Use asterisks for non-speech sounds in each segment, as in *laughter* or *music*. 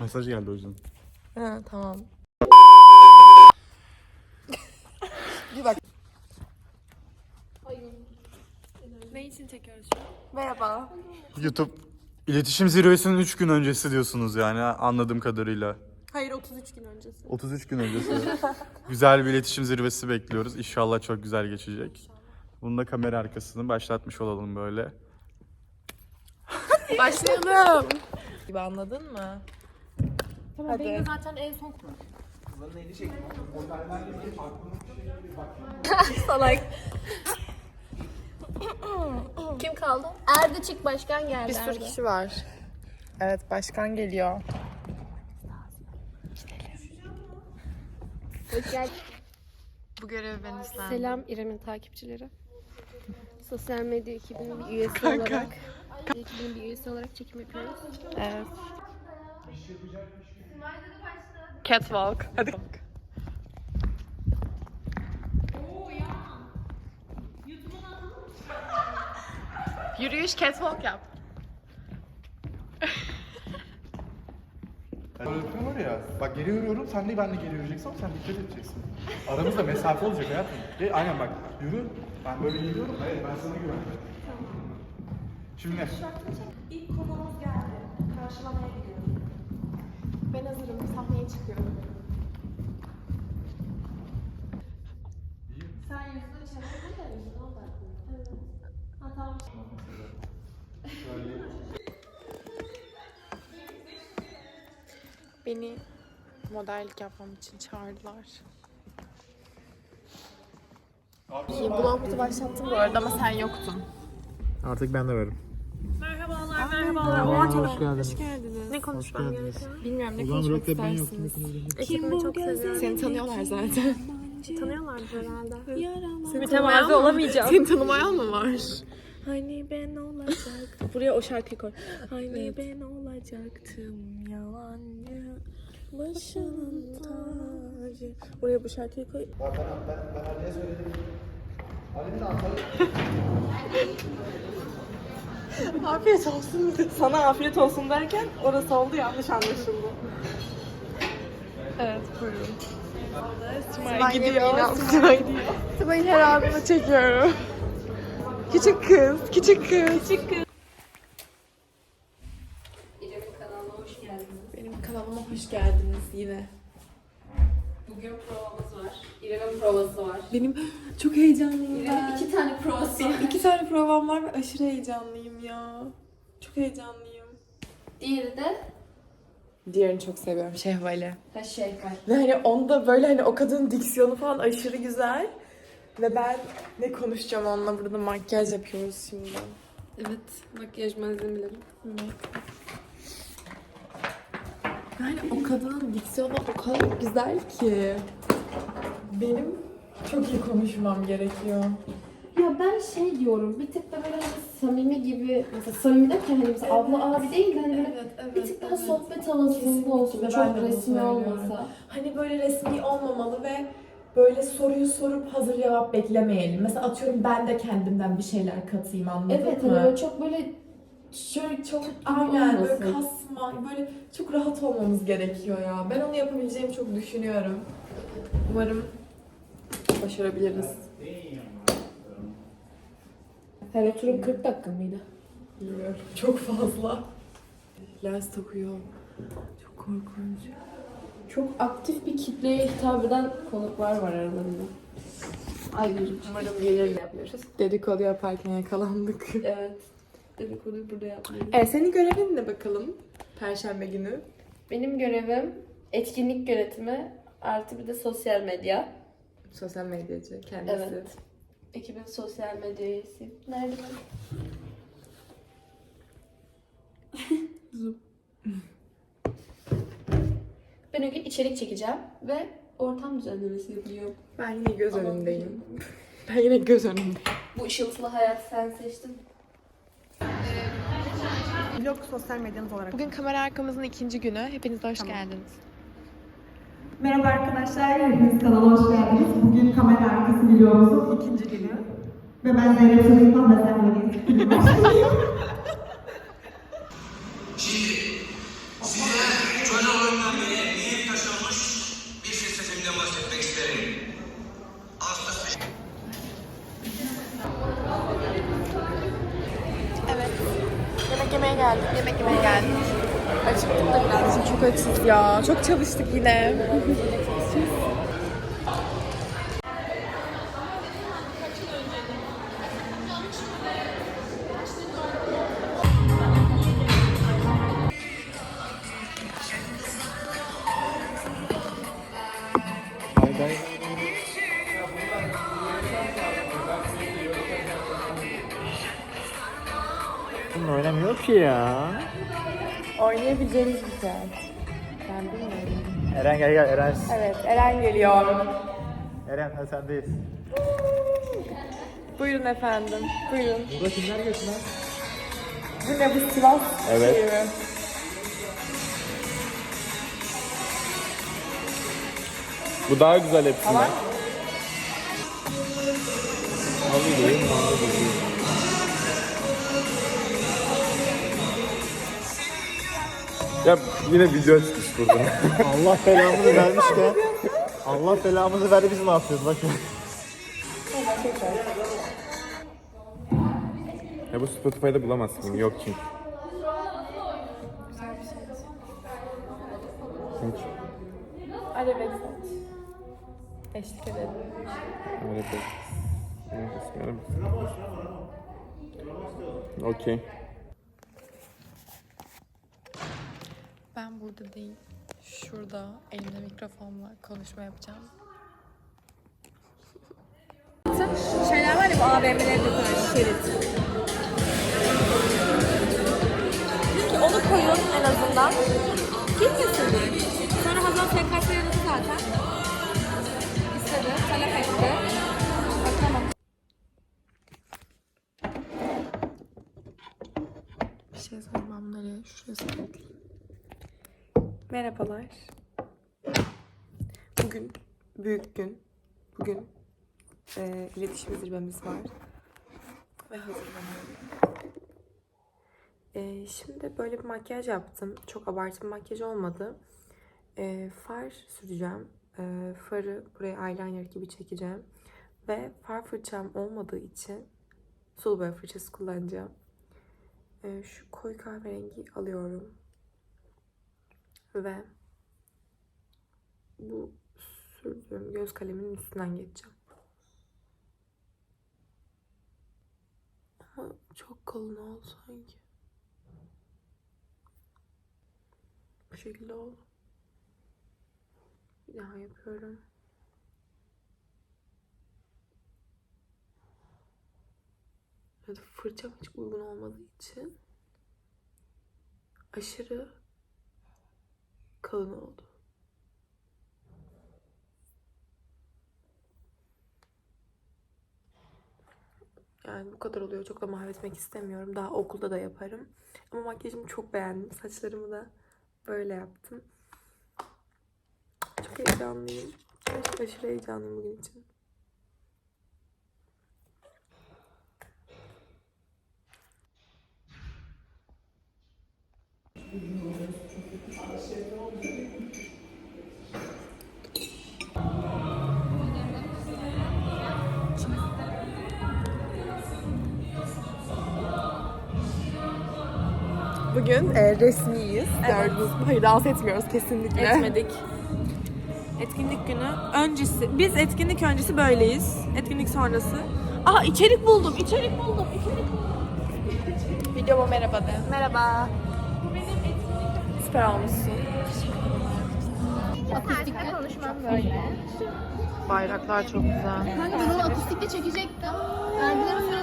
Mesaj geldi o yüzden. Ha tamam. *laughs* Ne için çekiyoruz şu an? Merhaba. YouTube iletişim zirvesinin 3 gün öncesi diyorsunuz yani anladığım kadarıyla. Hayır 33 gün öncesi. 33 gün öncesi. *laughs* güzel bir iletişim zirvesi bekliyoruz. İnşallah çok güzel geçecek. Bunu da kamera arkasını başlatmış olalım böyle. Başlayalım. Gibi anladın mı? Tamam Hadi. benim de zaten en son *laughs* Salak. Kim kaldı? Erdoçik başkan geldi. Bir sürü kişi var. Evet başkan geliyor. Hoş geldin. Bu görevi ben üstlendim. Selam İrem'in takipçileri. *laughs* Sosyal medya ekibinin bir üyesi olarak ekibinin bir üyesi olarak çekim yapıyoruz. Evet. Catwalk. Hadi. *laughs* Yürüyüş catwalk yap. Öğretmen var ya, bak geri yürüyorum, sen de ben de geri yürüyeceksin ama sen dikkat edeceksin. Aramızda mesafe olacak hayatım. Gel, aynen bak, yürü. Ben böyle geliyorum, hayır ben sana güvendim. Şimdi ne? İlk konumuz geldi. Karşılamaya gidiyoruz. Ben hazırım. Sahneye çıkıyorum. Sen yüzünü çevirdin de yüzüne odaklı. Evet. Ha tamam. Beni modellik yapmam için çağırdılar. İyi, Blog'u başlattım bu arada ama sen yoktun. Artık ben de varım. Merhabalar. Hoş geldiniz. Ne konuşmam gerekiyor? Bilmiyorum ne konuşmak ben istersiniz. Ekibimi çok seviyorum. Seni tanıyorlar zaten. Tanıyorlardır herhalde. Mütevazı olamayacağım. Seni tanımayan mı var? Hani ben olacak. *laughs* Buraya o şarkıyı koy. Hani ben olacaktım yalancı. Başının tacı. Buraya bu şarkıyı koy. *laughs* Afiyet olsun. Sana afiyet olsun derken orası oldu yanlış anlaşıldı. Evet buyurun. Simay gidiyor. Simay gidiyor. Simay'ın her anını çekiyorum. Küçük kız, küçük kız. Küçük kız. Benim kanalıma hoş geldiniz yine. Bugün provamız İrem'in provası var. Benim çok heyecanlıyım İrem'in iki tane provası var. İki tane provam var ve aşırı heyecanlıyım ya. Çok heyecanlıyım. Diğeri de Diğerini çok seviyorum Şehvali. ha şey var. Ve hani onda böyle hani o kadının diksiyonu falan aşırı güzel. Ve ben ne konuşacağım onunla burada makyaj yapıyoruz şimdi. Evet. Makyaj malzemeleri. Yani o kadının diksiyonu o kadar güzel ki. Benim çok iyi konuşmam gerekiyor. Ya ben şey diyorum bir tık da böyle hani samimi gibi mesela samimi derken hani mesela abla abi değil de hani böyle bir tık daha sohbet havasında olsun. Ben Çok bunu resmi söylüyorum. olmasa. Hani böyle resmi olmamalı ve böyle soruyu sorup hazır cevap beklemeyelim. Mesela atıyorum ben de kendimden bir şeyler katayım anladın Evet mı? hani böyle çok böyle şöyle çok Aynen böyle olmasın. kasma, böyle çok rahat olmamız gerekiyor ya. Ben onu yapabileceğimi çok düşünüyorum. Umarım başarabiliriz. Her oturum 40 dakika mıydı? Bilmiyorum. *laughs* Çok fazla. Lens takıyor. Çok korkunç. Çok aktif bir kitleye hitap eden konuklar var aralarında. Ay gözüm. Umarım gelir yapıyoruz. Dedikodu yaparken yakalandık. *laughs* Evet. Dedikoduyu burada yapmıyoruz. Evet, senin görevin ne bakalım? Perşembe günü. Benim görevim etkinlik yönetimi artı bir de sosyal medya. Sosyal medyacı kendisi. Evet. Ekibin sosyal medya üyesi. Nerede *laughs* Zoom. Ben o gün içerik çekeceğim ve ortam düzenlemesi yapacağım. Ben yine göz önündeyim. *laughs* ben yine göz önündeyim. Bu ışıltılı hayatı sen seçtin. Vlog sosyal medyanız olarak. Bugün kamera arkamızın ikinci günü. Hepiniz hoş geldiniz. Merhaba arkadaşlar, hepiniz kanala hoş geldiniz. Bugün kamera arkası videomuzun ikinci günü. Ve ben Zeynep Sınıf'tan da sen beni Şimdi size çocukluğumdan beri niye taşınmış bir felsefemden bahsetmek isterim. Evet. Yemek yemeye geldik. Yemek yemeye geldik. Acıktık da birazcık. Çok açız ya. Çok çalıştık yine. *laughs* Bunun oynamıyor ki ya. Oynayabileceğimiz bir şey. Ben bilmiyorum. Eren gel gel Eren. Evet, Eren geliyor. Eren hadi sendeyiz. Buyurun efendim. Buyurun. Burada kimler geçti lan? Bu ne bu Sivas Evet. şeyi mi? Bu daha güzel hepsinden. Tamam. Mavi değil, mavi değil. Ya yine video çıkmış burada. *laughs* Allah belamızı vermişken. Allah belamızı verdi biz ne yapıyoruz bak. Ya bu Spotify'da bulamazsın. Yok çünkü. Seç. Arabesk. Eşlik edelim. De. Evet, isterim. Okey. Ben burada değil. Şurada elimde mikrofonla konuşma yapacağım. Şeyler var ya bu AVM'lerde böyle şerit. Çünkü onu koyun en azından. Gitmesin. Sonra Hazal TKS yanıtı zaten. İstedi, talep etti. Bakalım. Bir şey sormam nereye? Şuraya sabitleyeyim. Merhabalar. Bugün büyük gün. Bugün e, iletişim zirvemiz var. Ve hazırlanıyorum. E, şimdi böyle bir makyaj yaptım. Çok abartı bir makyaj olmadı. E, far süreceğim. E, farı buraya eyeliner gibi çekeceğim. Ve far fırçam olmadığı için sulu boya fırçası kullanacağım. E, şu koyu kahverengi alıyorum. Ve bu sürdüğüm göz kaleminin üstünden geçeceğim. Ama çok kalın oldu sanki. Bu şekilde oldu. Bir daha yapıyorum. Evet, fırçam hiç uygun olmadığı için aşırı kalın oldu. Yani bu kadar oluyor. Çok da mahvetmek istemiyorum. Daha okulda da yaparım. Ama makyajımı çok beğendim. Saçlarımı da böyle yaptım. Çok heyecanlıyım. Aşırı, aşırı heyecanlıyım bugün için. Bugün e, resmiyiz. Mü? Hayır dans etmiyoruz kesinlikle. Etmedik. Etkinlik günü öncesi. Biz etkinlik öncesi böyleyiz. Etkinlik sonrası. Aa içerik buldum. içerik buldum. içerik buldum. Videoma merhaba de. Merhaba. Süper olmuşsun. Akustikte konuşmam böyle. Bayraklar çok güzel. Ben bunu akustikte çekecektim. Verdiler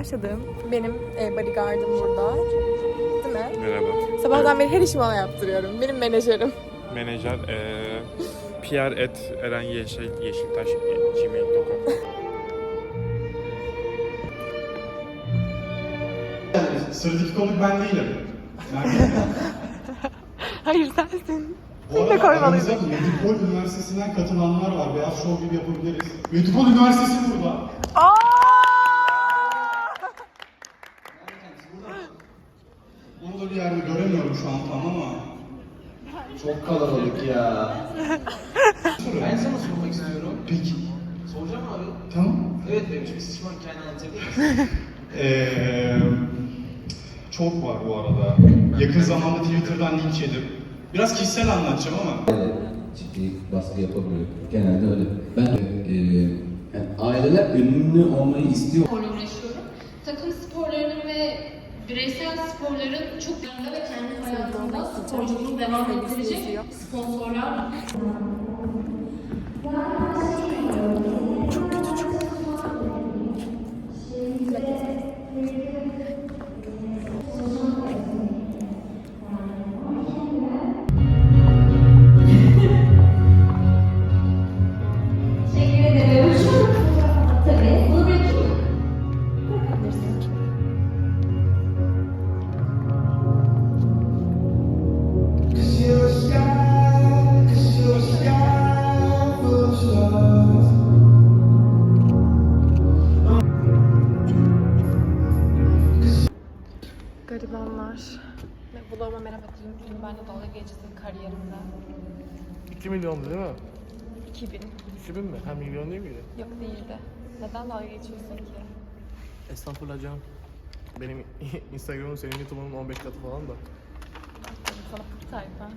Etkinliğimiz başladı. Benim e, bodyguardım burada. Değil mi? Merhaba. Sabahdan beri her işimi ona yaptırıyorum. Benim menajerim. Menajer eee PR et Eren Yeşil, Yeşiltaş gmail.com Sıradaki konuk ben değilim. *laughs* Hayır sensin. Bu arada aramızda Medipol Üniversitesi'nden katılanlar var. Beyaz Show gibi yapabiliriz. Medipol Üniversitesi burada. Onu da bir yerde göremiyorum şu an tam ama. Çok kalabalık ya. Ben sana sormak istiyorum. Peki. Soracağım abi. Tamam. Evet benim için siz şu an kendi anlatabilir. *laughs* Çok var bu arada. Yakın zamanda Twitter'dan linç yedim. Biraz kişisel anlatacağım ama. ciddi baskı yapabiliyor. Genelde öyle. Ben e, yani aileler ünlü olmayı istiyor. sporla uğraşıyorum. Takım sporlarının ve bireysel sporların çok yanında ve kendi hayatında sporculuğunu devam ettirecek sponsorlar Merhaba diyeyim. Dün benimle dalga geçti kariyerimde. 2 milyon değil mi? 2000. 2000 mi? Ha milyon değil miydi? Yok değildi. Neden dalga geçiyorsun ki? Estağfurullah canım. Benim *laughs* Instagram'ım senin YouTube'un 15 katı falan da. Sana pık tayfa.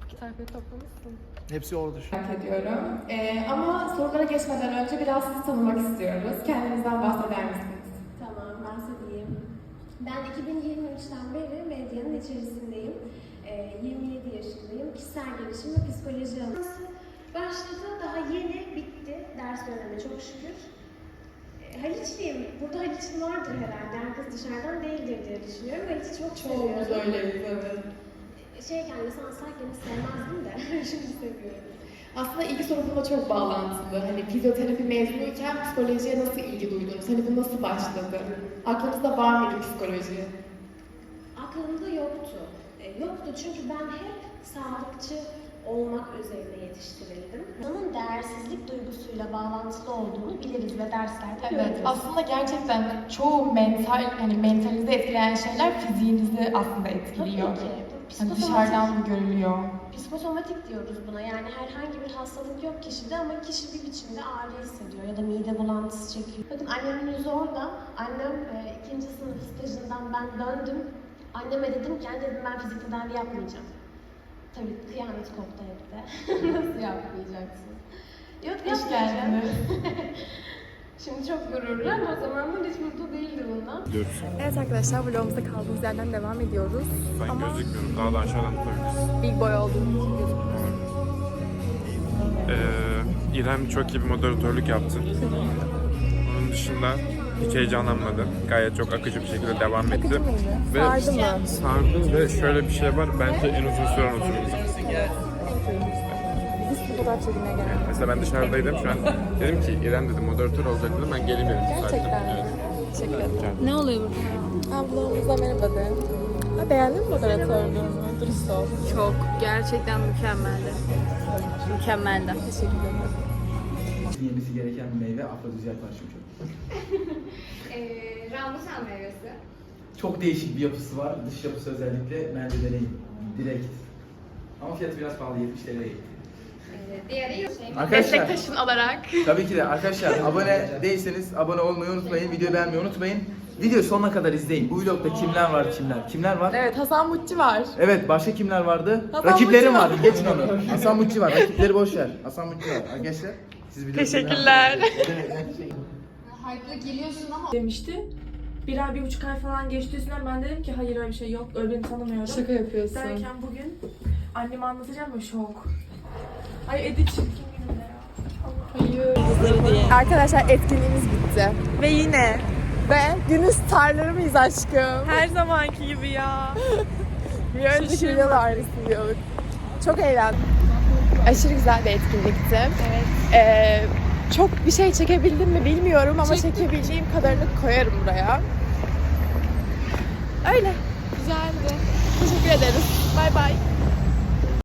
Pık tayfayı toplamışsın. Hepsi orada şu. Merak ediyorum. Ee, ama sorulara geçmeden önce biraz sizi tanımak istiyoruz. Kendinizden bahseder misiniz? Ben 2023'ten beri medyanın içerisindeyim. Ee, 27 yaşındayım. Kişisel gelişim ve psikoloji alanı. Başladı, daha yeni bitti ders dönemi çok şükür. Ee, Haliçliyim. Burada Haliçli vardır herhalde. Herkes dışarıdan değildir diye düşünüyorum. Haliç'i çok Çoğumuz seviyorum. öyleyiz evet. Şeyken lisanstayken sevmezdim de *laughs* şimdi seviyorum. Aslında ilgi sorunumla çok bağlantılı. Hani fizyoterapi mezunuyken psikolojiye nasıl ilgi duydunuz? Hani bu nasıl başladı? Aklınızda var mıydı psikoloji? Aklımda yoktu. E, yoktu çünkü ben hep sağlıkçı olmak üzerine yetiştirildim. Onun değersizlik duygusuyla bağlantılı olduğunu biliriz ve derslerde Evet, görürüz. aslında gerçekten çoğu mental, hani mentalize etkileyen şeyler fiziğinizi aslında Tabii etkiliyor. ki. Hani Psikosomatik, dışarıdan görülüyor. psikosomatik diyoruz buna. Yani herhangi bir hastalık yok kişide ama kişi bir biçimde ağrı hissediyor ya da mide bulantısı çekiyor. Bakın annemin yüzü orada. Annem e, ikinci sınıf stajından ben döndüm. Anneme dedim ki "Yani dedim ben fizik tedavi yapmayacağım. Tabii kıyamet koptu evde. *laughs* Nasıl yapmayacaksın? Yok Hoş yapmayacağım. *laughs* Şimdi çok gururlu ama o zamanlar hiç mutlu değildi bundan. Gidiyoruz. Evet arkadaşlar vlogumuza kaldığımız yerden devam ediyoruz. Ben Ama gözükmüyorum. Daha da aşağıdan tutabiliriz. big boy olduğum için gözükmüyor. Ee, İrem çok iyi bir moderatörlük yaptı. Onun dışında hiç heyecanlanmadı. Gayet çok akıcı bir şekilde devam etti. Akıcı mıydı? Ve Sardı mı? Sardı ve şöyle bir şey var. Bence en uzun süren oturumdu. Fotoğraf çekimine geldik. Mesela ben dışarıdaydım şu an. Dedim ki İrem dedim moderatör olacak dedim. Ben geleyim dedim. Gerçekten mi? Evet. Teşekkür ederim. Ne oluyor burada? Ablamıza merhaba de. Ha, beğendin mi moderatörlüğümü? Dürüst ol. Çok. Gerçekten mükemmeldi. Mükemmeldi. Teşekkür ederim. Yemesi gereken bir meyve afrodizyak var çünkü. *laughs* Ee, Rambutan meyvesi. Çok değişik bir yapısı var. Dış yapısı özellikle bence deneyin. Direkt. Ama fiyatı biraz pahalı 70 TL değil. Ee, diğeri şey Arkadaşlar Meslektaşın olarak. tabii ki de arkadaşlar abone değilseniz abone olmayı unutmayın. Videoyu beğenmeyi unutmayın. Videoyu sonuna kadar izleyin. Bu vlogda kimler var kimler? Kimler var? Evet Hasan Mutçu var. Evet başka kimler vardı? Hasan Rakiplerim Mutlu var. vardı. Geçin onu. Hasan Mutçu var. Rakipleri boş ver. Hasan Mutçu var. Arkadaşlar siz videoyu Teşekkürler. Hype'la geliyorsun ama demişti. Bir ay, bir buçuk ay falan geçti üstünden ben dedim ki hayır öyle bir şey yok, öyle birini tanımıyorum. Şaka yapıyorsun. Derken bugün anneme anlatacağım ya şok. Ay Edith çirkin günümde ya. Arkadaşlar etkinliğimiz bitti. Ve yine. Ve günün starları mıyız aşkım? Her zamanki gibi ya. *laughs* Bir önceki da aynısını diyorduk. Çok eğlendim. Aşırı güzel bir etkinlikti. Evet. Ee, çok bir şey çekebildim mi bilmiyorum ama çekebildiğim kadarını koyarım buraya. Öyle. Güzeldi. Teşekkür ederiz. Bay bay.